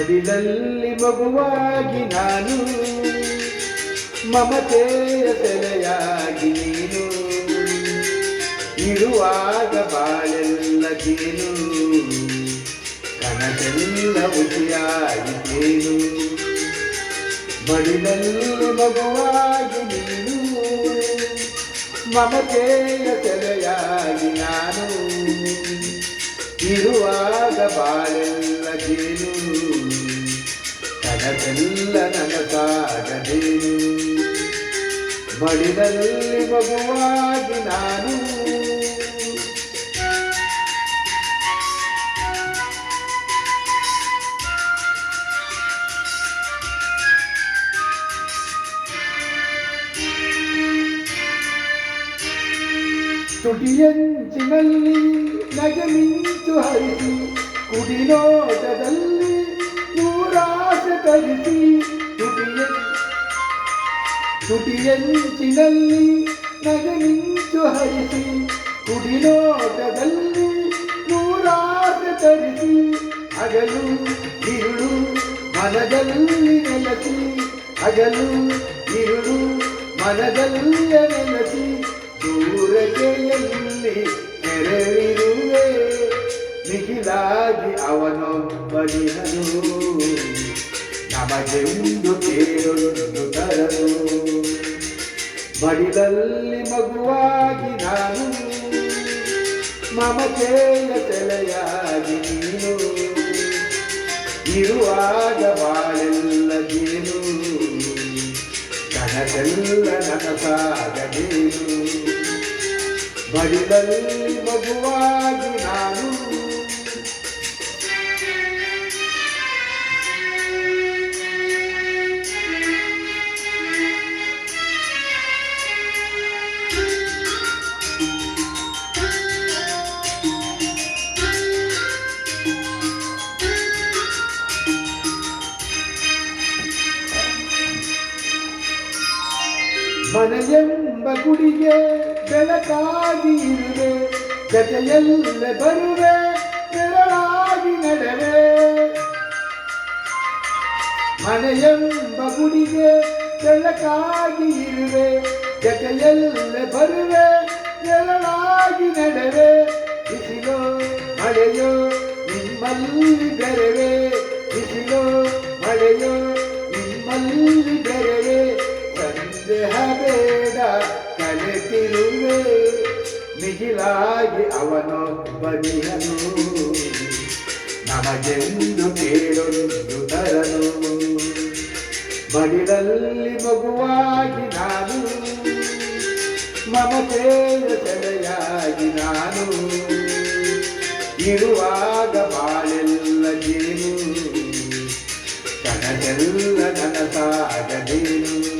ಮಡಿಲಲ್ಲಿ ಮಗುವಾಗಿ ನಾನು, ಮಮತೆಯ ಸೆಲೆಯಾಗಿ ನೀನು. ಇರುವಾಗ ಬಾಳೆಲ್ಲ ಜೇನು ಕನಸೆಲ್ಲ ಜೇನು ಮಡಿಲಲ್ಲಿ ಮಗುವಾಗಿ ನೀನು, ಮಮತೆಯ ಸೆಲೆಯಾಗಿ ನಾನು. ಇರುವಾಗ ಬಾಳೆಲ್ಲ ಜೇನು ಕನಸೆಲ್ಲ ನನಸಾಗದೇನು ಮಡಿಲಲ್ಲಿ ಮಗುವಾಗಿ ನಾನು. ತುಟಿಯಂಚಿನಲ್ಲಿ ನಗಮಿಂಚು ಹರಿಸಿ ಕುಡಿನೋಟದಲ್ಲಿ ತುಟಿಯಂಚಿನಲ್ಲಿ ನಗಮಿಂಚು ಹರಿಸಿ, ಕುಡಿನೋಟದಲ್ಲಿ ನೂರಾರು ತರಿಸಿ ಅಗಲು ಇರುಳು ಮನದಲ್ಲಿ ನೆಲಸಿ ಅಗಲು ಇರುಳು ಮನದಲ್ಲಿ ನೆಲಸಿ ದೂರತೆಯಲ್ಲಿ ತೆರವಿರುವೆ? ನಿಖಿಲಾಗಿ ಅವನು ಬಲಿಹನು ನಮಗೆಂದು ಕೇಳಲು ತರಲು. ಮಡಿಲಲ್ಲಿ ಮಗುವಾಗಿ ನಾನು ಮಮತೆಯ ತಲೆಯಾಗಿ ನೀನು ಇರುವಾಗ ಬಾಳೆಲ್ಲ ಜೇನು ಕನಸೆಲ್ಲ ನೀನು. ಬಡಿದಲ್ಲಿ ಮಗುವಾಗಿ ನಾನು ಮನೆಯೆಂಬ ಗುಡಿಗೆ ಬೆಳಕಾಗಿ ಇರುವೆ, ಜತೆಯಲ್ಲ ಬರುವೆ ನೆರಳಾಗಿ ನಡೆವೆ. ಮನೆಯೆಂಬ ಗುಡಿಗೆ ಬೆಳಕಾಗಿ ಇರುವೆ, ಜತೆಯಲ್ಲ ಬರುವೆ ನೆರಳಾಗಿ ನಡೆವೆ. ಬಿಸಿಲೋ ಮಳೆಯೋ, ನಿಮ್ಮಲ್ಲಿ ಬೆರವೆ. ಬಿಸಿಲೋ ಮಳೆಯೋ, ನಿಮ್ಮಲ್ಲಿ ಬೆರವೆ. ಸಂದೇಹ ಬೇಡ ಕಲಿತಿರುವೆ ಮಿಗಿಲಾಗಿ ಅವನೊಬ್ಬನಿಯನು ನಮಗೆಂದು ಕೇಳೊಂದು ತರನು. ಬಡಿಲಲ್ಲಿ ಮಗುವಾಗಿ ನಾನು, ಮಮತೆಯ ಸೆಲೆಯಾಗಿ ನಾನು. ಇರುವಾಗ ಬಾಳೆಲ್ಲ ಜೇನು ಕನಗೆಲ್ಲ ನನಸಾಗದೇನು